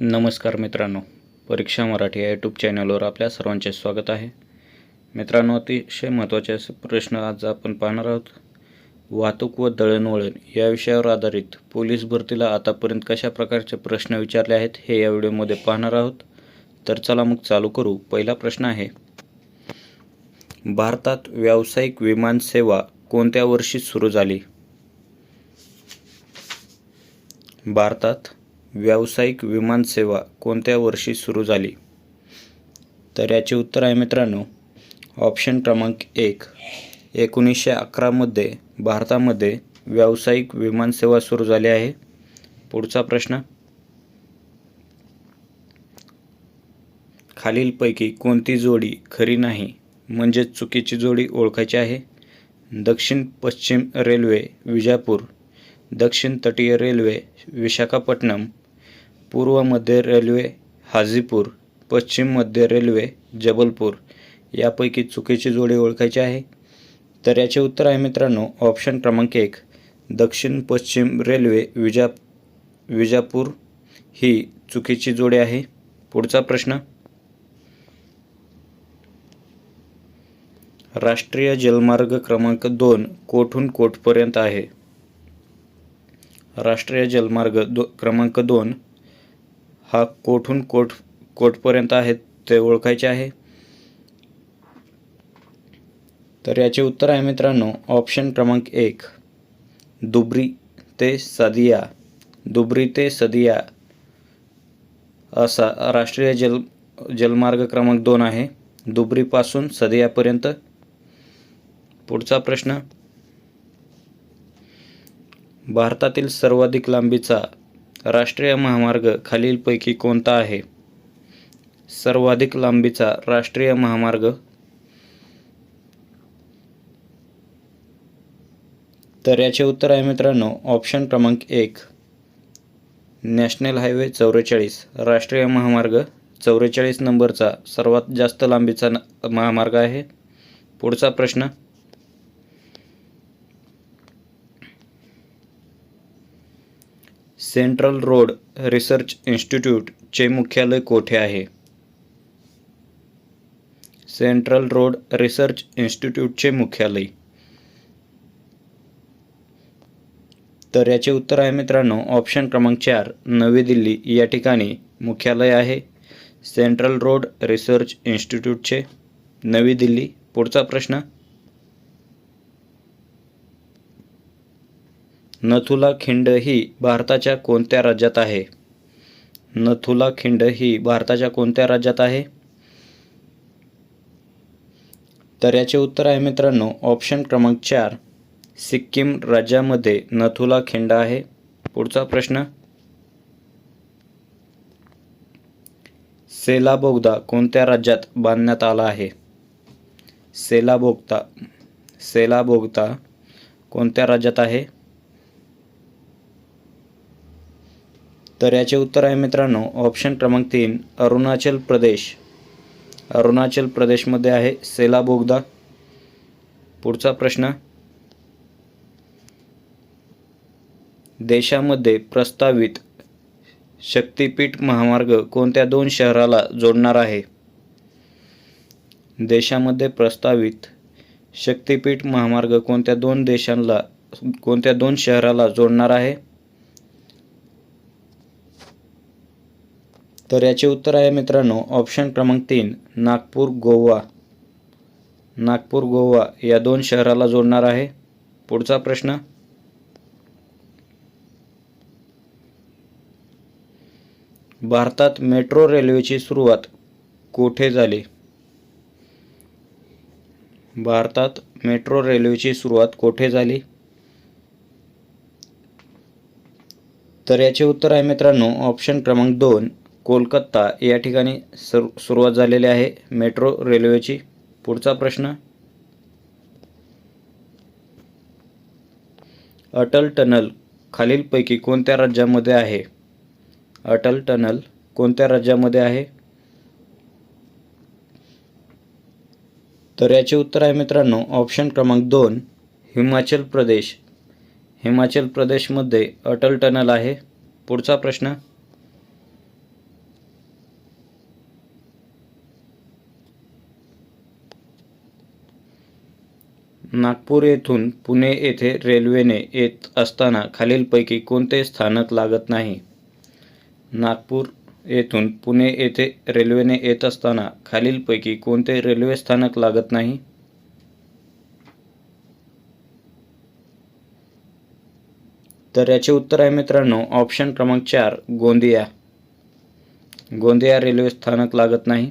नमस्कार मित्रांनो परीक्षा मराठी या यूट्यूब चॅनलवर आपल्या सर्वांचे स्वागत आहे. मित्रांनो अतिशय महत्त्वाचे असे प्रश्न आज आपण पाहणार आहोत. वाहतूक व दळणवळण या विषयावर आधारित पोलीस भरतीला आतापर्यंत कशा प्रकारचे प्रश्न विचारले आहेत हे या व्हिडिओमध्ये पाहणार आहोत. तर चला मग चालू करू. पहिला प्रश्न आहे भारतात व्यावसायिक विमान सेवा कोणत्या वर्षी सुरू झाली? भारतात व्यावसायिक विमानसेवा कोणत्या वर्षी सुरू झाली? तर याचे उत्तर आहे मित्रांनो ऑप्शन क्रमांक एक. एकोणीसशे अकरामध्ये भारतामध्ये व्यावसायिक विमानसेवा सुरू झाली आहे. पुढचा प्रश्न. खालीलपैकी कोणती जोडी खरी नाही म्हणजेच चुकीची जोडी ओळखायची आहे? दक्षिण पश्चिम रेल्वे विजापूर दक्षिण तटीय रेल्वे विशाखापट्टणम पूर्व मध्य रेल्वे हाजीपूर पश्चिम मध्य रेल्वे जबलपूर यापैकी चुकीची जोडी ओळखायची आहे. तर याचे उत्तर आहे मित्रांनो ऑप्शन क्रमांक एक दक्षिण पश्चिम रेल्वे विजा विजापूर ही चुकीची जोडी आहे. पुढचा प्रश्न राष्ट्रीय जलमार्ग क्रमांक दोन कोठून कोठपर्यंत आहे? राष्ट्रीय जलमार्ग दो क्रमांक दोन हा कोठून कोठ कोठपर्यंत आहे ते ओळखायचे आहे? तर याचे उत्तर आहे मित्रांनो ऑप्शन क्रमांक एक दुबरी ते सदिया दुबरी ते सदिया असा राष्ट्रीय जल जलमार्ग क्रमांक दोन आहे. दुबरीपासून सदियापर्यंत. पुढचा प्रश्न भारतातील सर्वाधिक लांबीचा राष्ट्रीय महामार्ग खालीलपैकी कोणता आहे? सर्वाधिक लांबीचा राष्ट्रीय महामार्ग. तर याचे उत्तर आहे मित्रांनो ऑप्शन क्रमांक एक. नॅशनल हायवे चौवेचाळीस राष्ट्रीय महामार्ग चौवेचाळीस नंबरचा सर्वात जास्त लांबीचा न- महामार्ग आहे. पुढचा प्रश्न सेंट्रल रोड रिसर्च इन्स्टिट्यूटचे मुख्यालय कोठे आहे? सेंट्रल रोड रिसर्च इन्स्टिट्यूटचे मुख्यालय. तर याचे उत्तर आहे मित्रांनो ऑप्शन क्रमांक चार नवी दिल्ली या ठिकाणी मुख्यालय आहे. सेंट्रल रोड रिसर्च इन्स्टिट्यूटचे नवी दिल्ली पुढचा प्रश्न. नथुला खिंड ही भारताच्या कोणत्या राज्यात आहे? नथुला खिंड ही भारताच्या कोणत्या राज्यात आहे? तर याचे उत्तर आहे मित्रांनो ऑप्शन क्रमांक चार सिक्कीम राज्यामध्ये नथुला खिंड आहे. पुढचा प्रश्न. सेला बोगदा कोणत्या राज्यात बांधण्यात आला आहे? सेला बोगदा सेला बोगदा कोणत्या राज्यात आहे? तर याचे उत्तर आहे मित्रांनो ऑप्शन क्रमांक तीन अरुणाचल प्रदेश. अरुणाचल प्रदेशमध्ये आहे सेला बोगदा पुढचा प्रश्न देशामध्ये प्रस्तावित शक्तिपीठ महामार्ग कोणत्या दोन शहराला जोडणार आहे? देशामध्ये प्रस्तावित शक्तिपीठ महामार्ग कोणत्या दोन देशांना कोणत्या दोन शहराला जोडणार आहे? तर याचे उत्तर आहे मित्रांनो ऑप्शन क्रमांक तीन नागपूर गोवा. नागपूर गोवा या दोन शहराला जोडणार आहे. पुढचा प्रश्न. भारतात मेट्रो रेल्वेची सुरुवात कोठे झाली? भारतात मेट्रो रेल्वेची सुरुवात कोठे झाली? तर याचे उत्तर आहे मित्रांनो ऑप्शन क्रमांक दोन कोलकाता या ठिकाणी सर सुरुवात झालेली आहे. मेट्रो रेल्वेची. पुढचा प्रश्न. अटल टनल खालीलपैकी कोणत्या राज्यामध्ये आहे? अटल टनल कोणत्या राज्यामध्ये आहे? तर याचे उत्तर आहे मित्रांनो ऑप्शन क्रमांक दोन हिमाचल प्रदेश. हिमाचल प्रदेशमध्ये अटल टनल आहे. पुढचा प्रश्न. नागपूर येथून पुणे येथे रेल्वेने येत असताना खालीलपैकी कोणते स्थानक लागत नाही? नागपूर येथून पुणे येथे रेल्वेने येत असताना खालीलपैकी कोणते रेल्वे स्थानक लागत नाही? तर याचे उत्तर आहे मित्रांनो ऑप्शन क्रमांक चार गोंदिया. गोंदिया रेल्वे स्थानक लागत नाही.